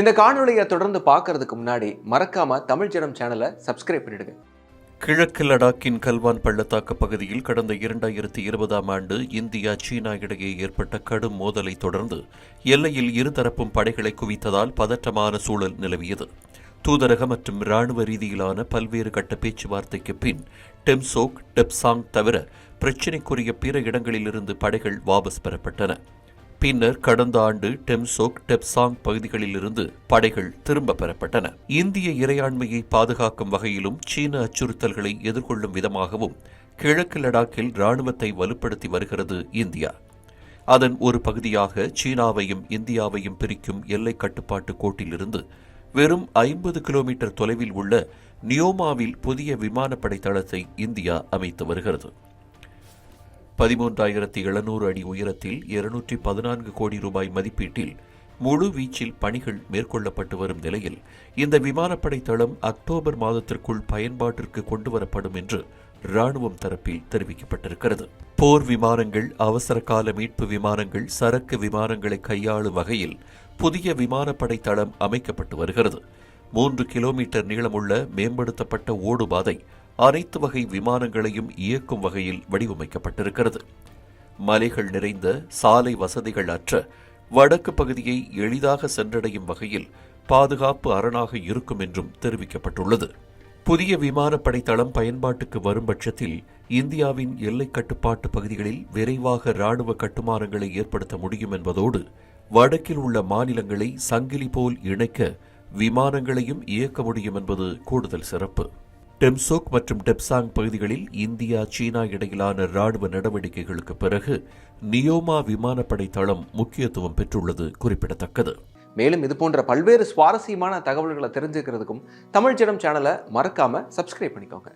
இந்த காணொளியை தொடர்ந்து பார்க்கறதுக்கு முன்னாடி மறக்காம தமிழ் ஜனம் சேனலை சப்ஸ்கிரைப் பண்ணிடுங்க. கிழக்கு லடாக்கின் கல்வான் பள்ளத்தாக்கு பகுதியில் கடந்த இரண்டாயிரத்தி இருபதாம் ஆண்டு இந்தியா சீனா இடையே ஏற்பட்ட கடும் மோதலை தொடர்ந்து எல்லையில் இருதரப்பும் படைகளை குவித்ததால் பதற்றமான சூழல் நிலவியது. தூதரக மற்றும் இராணுவ ரீதியிலான பல்வேறு கட்ட பேச்சுவார்த்தைக்கு பின் டெம்சோக் டெப்சாங் தவிர பிரச்சினைக்குரிய பிற இடங்களிலிருந்து படைகள் வாபஸ் பெறப்பட்டன. பின்னர் கடந்த ஆண்டு டெம்சோக் டெப்சாங் பகுதிகளிலிருந்து படைகள் திரும்ப பெறப்பட்டன. இந்திய இறையாண்மையை பாதுகாக்கும் வகையிலும் சீன அச்சுறுத்தல்களை எதிர்கொள்ளும் விதமாகவும் கிழக்கு லடாக்கில் ராணுவத்தை வலுப்படுத்தி வருகிறது இந்தியா. அதன் ஒரு பகுதியாக சீனாவையும் இந்தியாவையும் பிரிக்கும் எல்லை கட்டுப்பாட்டு கோட்டிலிருந்து வெறும் ஐம்பது கிலோமீட்டர் தொலைவில் உள்ள நியோமாவில் புதிய விமானப்படை தளத்தை இந்தியா அமைத்து வருகிறது. பதிமூன்றாயிரத்தி எழுநூறு அடி உயரத்தில் இருநூற்றி பதினான்கு கோடி ரூபாய் மதிப்பீட்டில் முழு வீச்சில் பணிகள் மேற்கொள்ளப்பட்டு வரும் நிலையில் இந்த விமானப்படை தளம் அக்டோபர் மாதத்திற்குள் பயன்பாட்டிற்கு கொண்டுவரப்படும் என்று ராணுவம் தரப்பில் தெரிவிக்கப்பட்டிருக்கிறது. போர் விமானங்கள் அவசர கால மீட்பு விமானங்கள் சரக்கு விமானங்களை கையாளும் வகையில் புதிய விமானப்படை தளம் அமைக்கப்பட்டு வருகிறது. மூன்று கிலோமீட்டர் நீளமுள்ள மேம்படுத்தப்பட்ட ஓடுபாதை அனைத்து வகை விமானங்களையும் இயக்கும் வகையில் வடிவமைக்கப்பட்டிருக்கிறது. மலைகள் நிறைந்த சாலை வசதிகள் அற்ற வடக்கு பகுதியை எளிதாக சென்றடையும் வகையில் பாதுகாப்பு அரணாக இருக்கும் என்றும் தெரிவிக்கப்பட்டுள்ளது. புதிய விமானப்படை தளம் பயன்பாட்டுக்கு வரும் பட்சத்தில் இந்தியாவின் எல்லை கட்டுப்பாட்டு பகுதிகளில் விரைவாக ராணுவ கட்டுமானங்களை ஏற்படுத்த முடியும் என்பதோடு வடக்கில் உள்ள மாநிலங்களை சங்கிலி போல் இணைக்க விமானங்களையும் இயக்க முடியும் என்பது கூடுதல் சிறப்பு. டெம்சோக் மற்றும் டெப்சாங் பகுதிகளில் இந்தியா சீனா இடையிலான ராணுவ நடவடிக்கைகளுக்கு பிறகு நியோமா விமானப்படை தளம் முக்கியத்துவம் பெற்றுள்ளது குறிப்பிடத்தக்கது. மேலும் இது போன்ற பல்வேறு சுவாரஸ்யமான தகவல்களை தெரிஞ்சுக்கிறதுக்கும் தமிழ் ஜனம் சேனலை மறக்காம சப்ஸ்கிரைப் பண்ணிக்கோங்க.